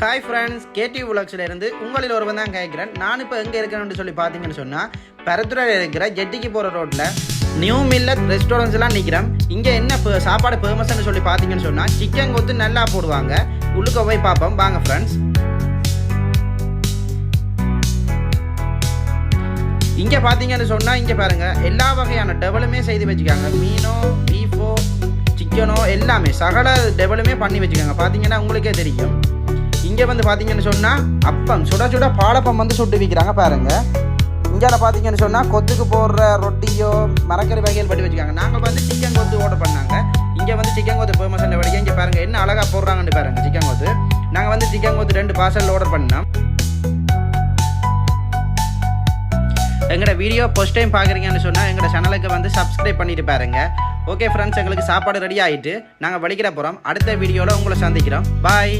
Hi friends KTV உலக்ஸில் இருந்து உங்களில் ஒருவன் தான் கேட்குறேன். நான் இப்போ எங்கே இருக்கேன்னு சொல்லி பார்த்தீங்கன்னு சொன்னால் பரத்துறையில் இருக்கிற ஜெட்டிக்கு போகிற ரோட்டில் நியூ மில்லட் ரெஸ்டாரண்ட்ஸ்லாம் நிற்கிறேன் இங்கே என்ன இப்போ சாப்பாடு ஃபேமஸ்ன்னு சொல்லி பார்த்தீங்கன்னு சொன்னால் சிக்கன் கொத்து நல்லா போடுவாங்க. உள்ளுக்க போய் பார்ப்போம். வாங்க ஃப்ரெண்ட்ஸ் இங்கே பார்த்தீங்கன்னு சொன்னால் இங்கே பாருங்கள் எல்லா வகையான டெவலுமே செய்து வச்சுக்காங்க. மீனோ பீஃபோ சிக்கனோ எல்லாமே சகல டெவலுமே பண்ணி வச்சுக்காங்க. பார்த்தீங்கன்னா உங்களுக்கே தெரியும். இங்கே வந்து பார்த்தீங்கன்னு சொன்னால் அப்பம் சுட சுட பாலப்பம் வந்து சுட்டு விற்கிறாங்க பாருங்கள் இங்கே பார்த்தீங்கன்னு சொன்னால் கொத்துக்கு போடுற ரொட்டியோ மரக்கறி வகைகள் பண்ணி வச்சுக்காங்க. நாங்கள் வந்து சிக்கன் கொத்து ஆர்டர் பண்ணாங்க. இங்கே வந்து சிக்கன் கொத்து ஃபேமஸ் வடிக்க இங்கே பாருங்க என்ன அழகாக போடுறாங்கன்னு பாருங்கள் சிக்கன் கொத்து. நாங்கள் வந்து சிக்கன் கொத்து ரெண்டு பார்சல் ஆர்டர் பண்ணோம். எங்களோட வீடியோ ஃபஸ்ட் டைம் பார்க்குறீங்கன்னு சொன்னால் எங்களோட சேனலுக்கு வந்து சப்ஸ்கிரைப் பண்ணிட்டு பாருங்க. ஓகே ஃப்ரெண்ட்ஸ் எங்களுக்கு சாப்பாடு ரெடி ஆகிட்டு நாங்கள் வலிக்கிற போகிறோம் அடுத்த வீடியோவில் உங்களை சந்திக்கிறோம். பாய்